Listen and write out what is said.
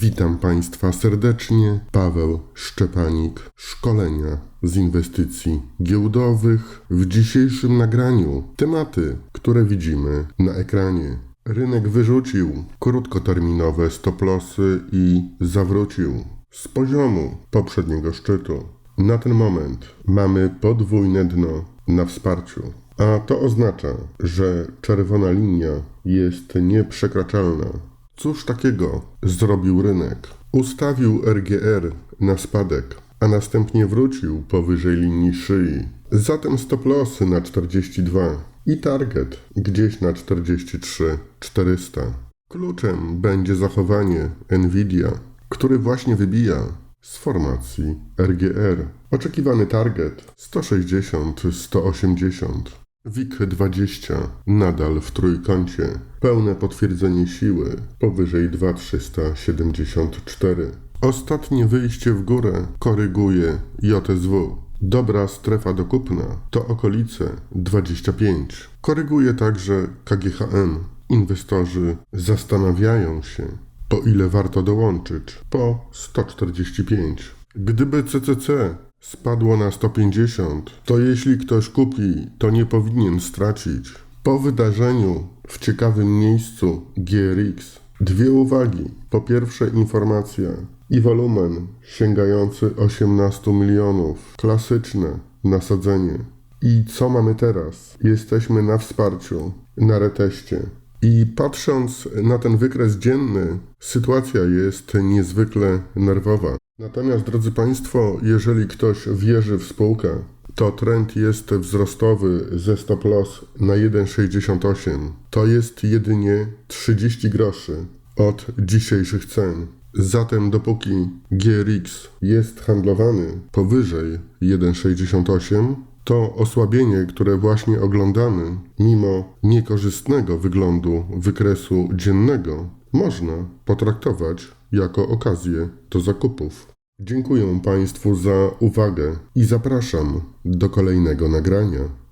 Witam Państwa serdecznie. Paweł Szczepanik, szkolenia z inwestycji giełdowych. W dzisiejszym nagraniu tematy, które widzimy na ekranie. Rynek wyrzucił krótkoterminowe stop-lossy i zawrócił z poziomu poprzedniego szczytu. Na ten moment mamy podwójne dno na wsparciu, a to oznacza, że czerwona linia jest nieprzekraczalna. Cóż takiego zrobił rynek? Ustawił RGR na spadek, a następnie wrócił powyżej linii szyi. Zatem stop-lossy na 42 i target gdzieś na 43 400. Kluczem będzie zachowanie Nvidia, który właśnie wybija z formacji RGR. Oczekiwany target 160-180. WIG20 nadal w trójkącie. Pełne potwierdzenie siły powyżej 2374. Ostatnie wyjście w górę koryguje JSW. Dobra strefa do kupna to okolice 25. Koryguje także KGHM. Inwestorzy zastanawiają się, po ile warto dołączyć. Po 145. Gdyby CCC spadło na 150, to jeśli ktoś kupi, to nie powinien stracić. Po wydarzeniu w ciekawym miejscu GRX dwie uwagi. Po pierwsze informacja i wolumen sięgający 18 milionów. Klasyczne nasadzenie. I co mamy teraz? Jesteśmy na wsparciu, na reteście. I patrząc na ten wykres dzienny, sytuacja jest niezwykle nerwowa. Natomiast, drodzy Państwo, jeżeli ktoś wierzy w spółkę, to trend jest wzrostowy ze stop loss na 1,68. To jest jedynie 30 groszy od dzisiejszych cen. Zatem dopóki GRX jest handlowany powyżej 1,68, to osłabienie, które właśnie oglądamy, mimo niekorzystnego wyglądu wykresu dziennego, można potraktować jako okazję do zakupów. Dziękuję Państwu za uwagę i zapraszam do kolejnego nagrania.